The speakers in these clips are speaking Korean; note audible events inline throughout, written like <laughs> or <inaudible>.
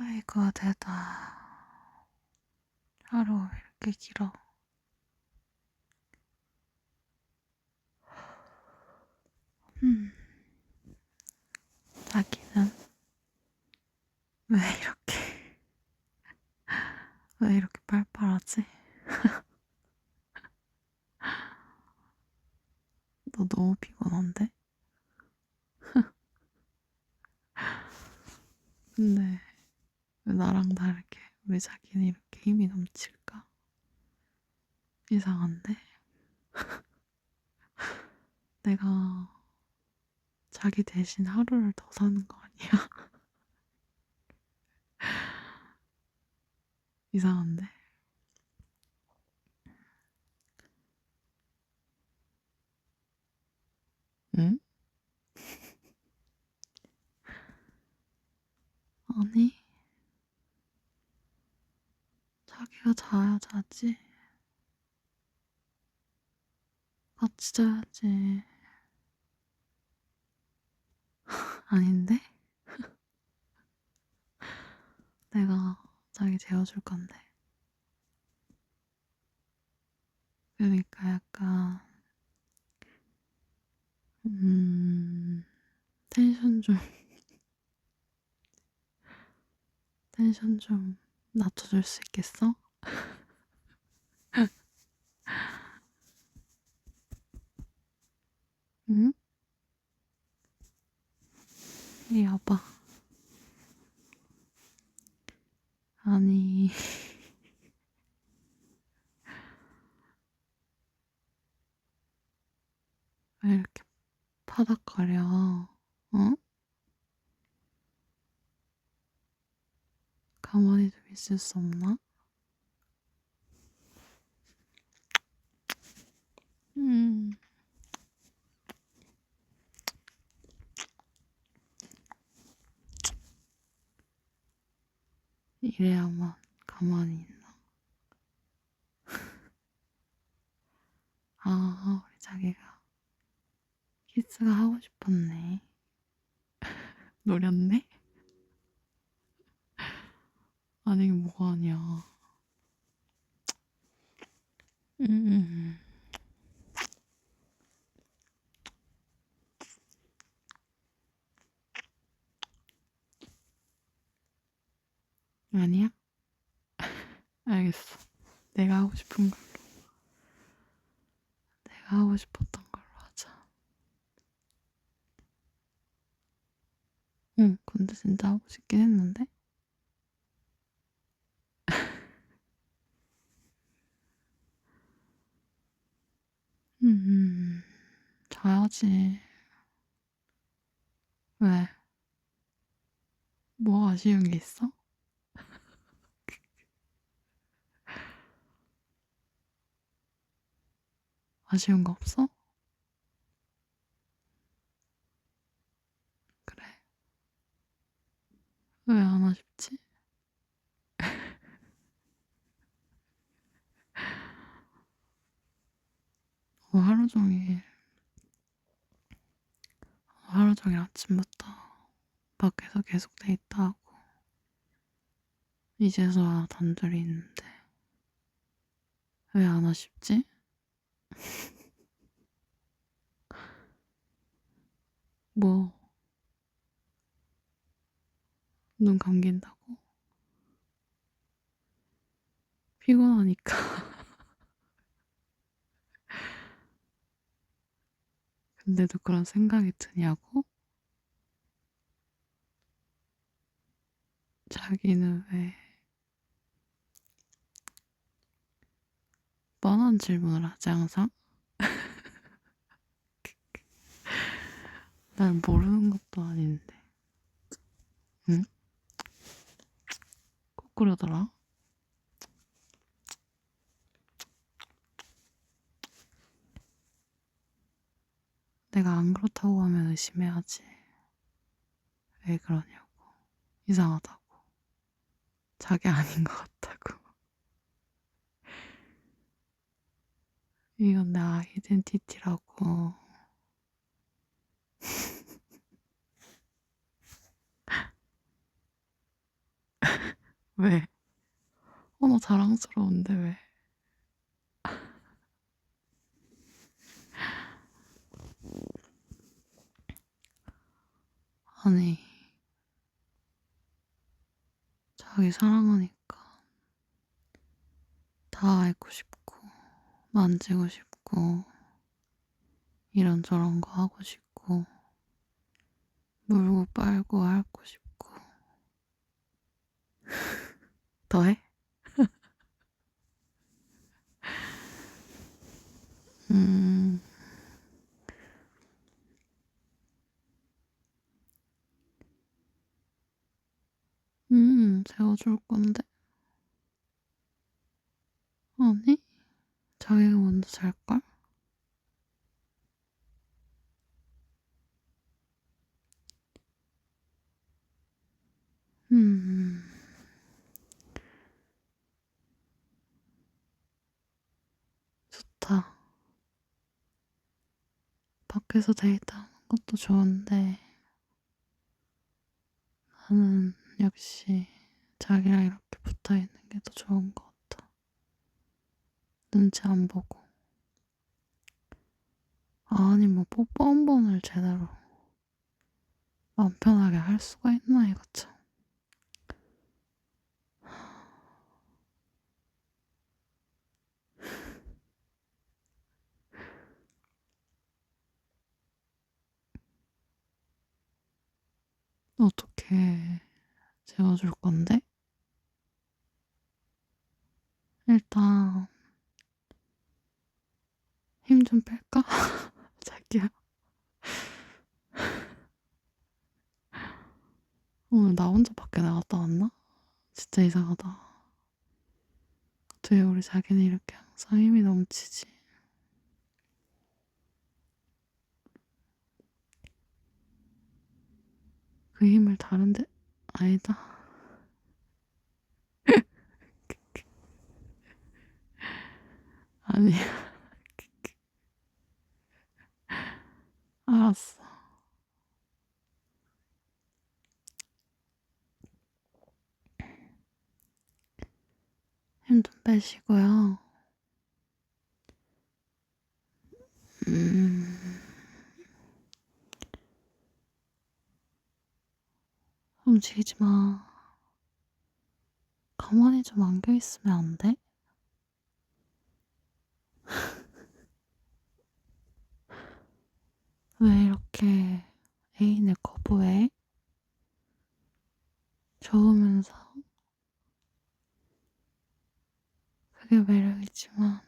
아이고, 대다. 하루 왜 이렇게 길어? 음, 자기는 왜 이렇게, 왜 이렇게 빨빨하지? <laughs> 너 너무 피곤한데 왜 나랑 다르게 우리 자기는 이렇게 힘이 넘칠까? 이상한데? <laughs> 내가 자기 대신 하루를 더 사는 거 아니야? <laughs> 이상한데? 응? 아니, 자야 자지. 같이 자야지. <laughs> 아닌데? <laughs> 내가 자기 재워줄 건데. 그러니까 약간, 음, 텐션 좀, <laughs> 텐션 좀 낮춰줄 수 있겠어? <laughs> 응? 이리 와봐. 아니, <laughs> 왜 이렇게 파닥거려, 어? 가만히 좀 있을 수 없나? 음. 이래야만 가만히 있나? <laughs> 아, 우리 자기가 키스가 하고 싶었네. <laughs> 노렸네? 아니, 이게 뭐가 아니야. 음. 아니야? <laughs> 알겠어. 내가 하고 싶은 걸로. 내가 하고 싶었던 걸로 하자. 응, 근데 진짜 하고 싶긴 했는데? <laughs> 음, 자야지. 왜? 뭐 아쉬운 게 있어? 아쉬운 거 없어? 그래. 왜 안 아쉽지? <laughs> 어, 하루 종일, 하루 종일 아침부터 밖에서 계속 데이트하고, 이제서야 단둘이 있는데, 왜 안 아쉽지? <laughs> 뭐, 눈 감긴다고? 피곤하니까. <laughs> 근데도 그런 생각이 드냐고? 자기는 왜 뻔한 질문을 하지 항상? <laughs> 날 모르는 것도 아닌데. 응? 꼭 그러더라. 내가 안 그렇다고 하면 의심해야지. 왜 그러냐고. 이상하다고. 자기 아닌 것 같다고. 이건 내 아이덴티티라고. 왜? 어, 나 자랑스러운데 왜? 아니, 자기 사랑하니까 다 알고 싶고, 만지고 싶고, 이런저런 거 하고 싶고, 물고 빨고 앓고 싶고. <laughs> 더 해? <laughs> 음, 음, 재워줄 건데. 아니, 자기가 먼저 잘걸? 음, 좋다. 밖에서 데이트하는 것도 좋은데, 나는 역시 자기랑 이렇게 붙어 있는 게 더 좋은 것 같아. 눈치 안 보고. 아니, 뭐, 뽀뽀 한 번을 제대로 마음 편하게 할 수가 있나, 이거 참. <laughs> 어떻게 재워줄 건데? 일단, 힘 좀 뺄까? <laughs> 자기야. 오늘 나 혼자 밖에 나갔다 왔나? 진짜 이상하다. 어떻게 우리 자기는 이렇게 항상 힘이 넘치지? 그 힘을 다른데, 아니다. <laughs> 아니야. 알았어. 힘 좀 빼시고요. 음, 움직이지 마. 가만히 좀 안겨 있으면 안 돼? <laughs> 왜 이렇게 애인을 거부해? 좋으면서 그게 매력이지만.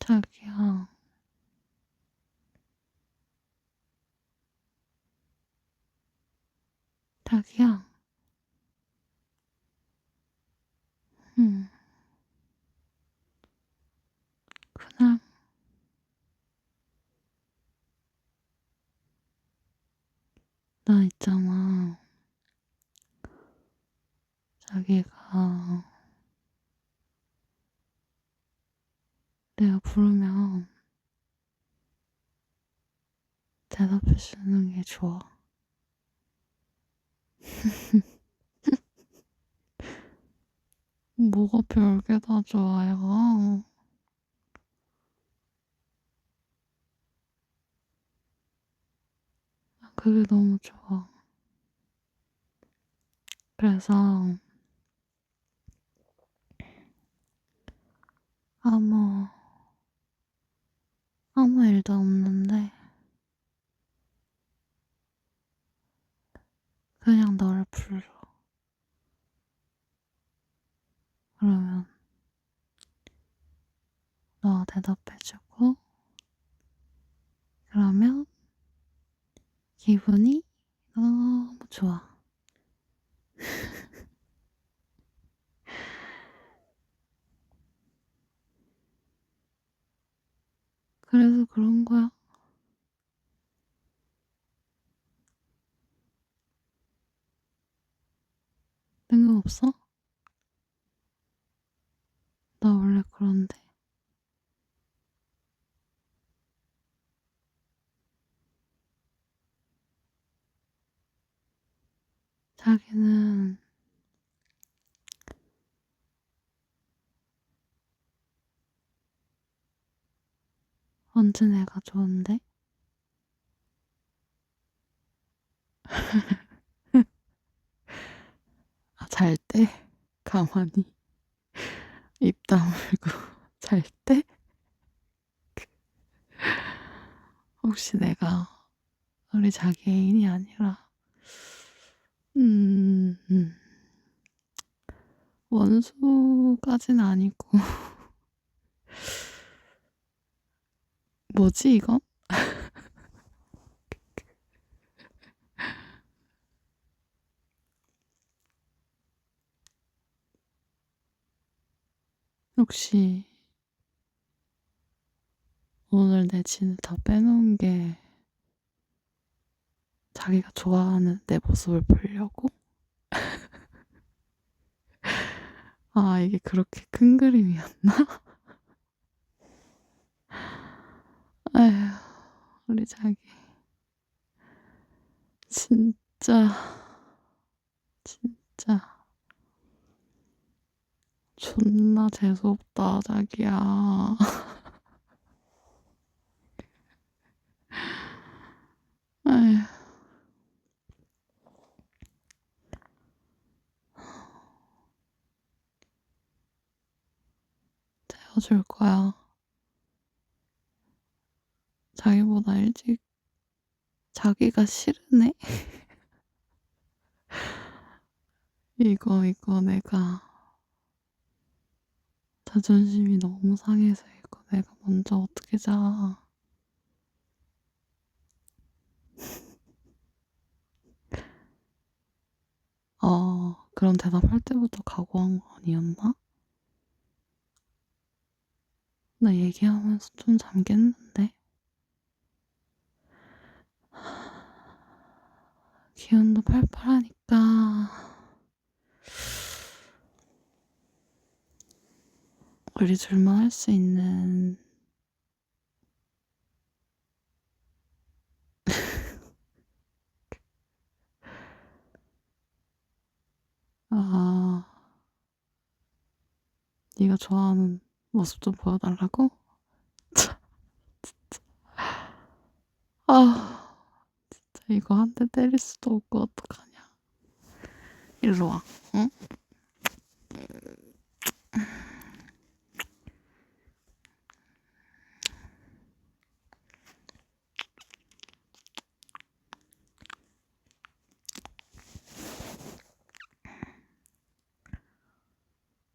자기야. 자기야 응 그냥 나 있잖아 자기가 내가 부르면 대답해 주는 게 좋아. <laughs> 뭐가 별게 다 좋아요. 그게 너무 좋아. 그래서 아무 아무 일도 없는데 그냥 너를 불러. 그러면 너가 대답해주고 그러면 기분이 너무 좋아. <laughs> 그래서 그런 거야. 뜬금없어? 나 원래 그런데. 자기는 언제 내가 좋은데? <laughs> 아, 잘 때? 가만히 <laughs> 입 다물고 <laughs> 잘 때? 혹시 내가 우리 자기 애인이 아니라 음, 음. 원수까진 아니고 <laughs> 뭐지 이건? <laughs> 혹시 오늘 내 진을 다 빼놓은 게 자기가 좋아하는 내 모습을 보려고? <laughs> 아, 이게 그렇게 큰 그림이었나? <laughs> 아휴, 우리 자기. 진짜, 진짜. 존나 재수없다, 자기야. <laughs> 태워줄 거야. 자기보다 일찍 자기가 싫으네. <laughs> 이거, 이거 내가 자존심이 너무 상해서 이거 내가 먼저 어떻게 자. <laughs> 어, 그런 대답할 때부터 각오한 거 아니었나? 나 얘기하면서 좀 잠겼는데. 기운도 팔팔하니까 우리 둘만 할 수 있는 <laughs> 아 네가 좋아하는 모습 좀 보여달라고? <laughs> 참, 진짜 아 진짜 이거 한 대 때릴 수도 없고 어떡하냐 일로 와 응?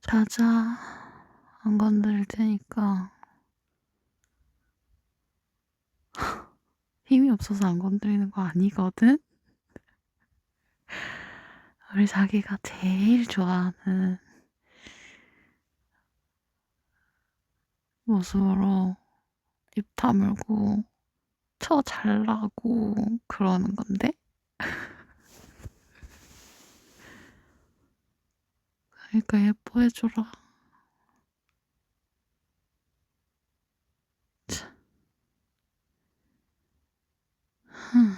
자자 안 건드릴 테니까 <laughs> 힘이 없어서 안 건드리는 거 아니거든? <laughs> 우리 자기가 제일 좋아하는 모습으로 입 다물고 쳐 잘라고 그러는 건데? <laughs> 그러니까 예뻐해줘라. 흠.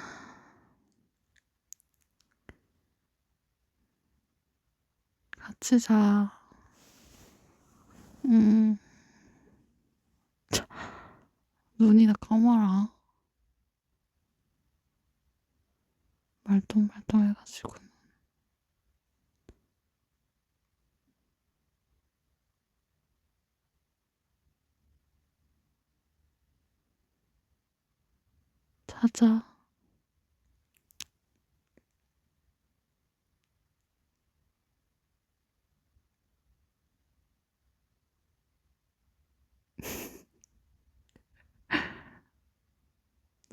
같이 자. 음. 참. 눈이 다 까마라. 말똥말똥 해가지고. 자자.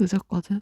늦었거든?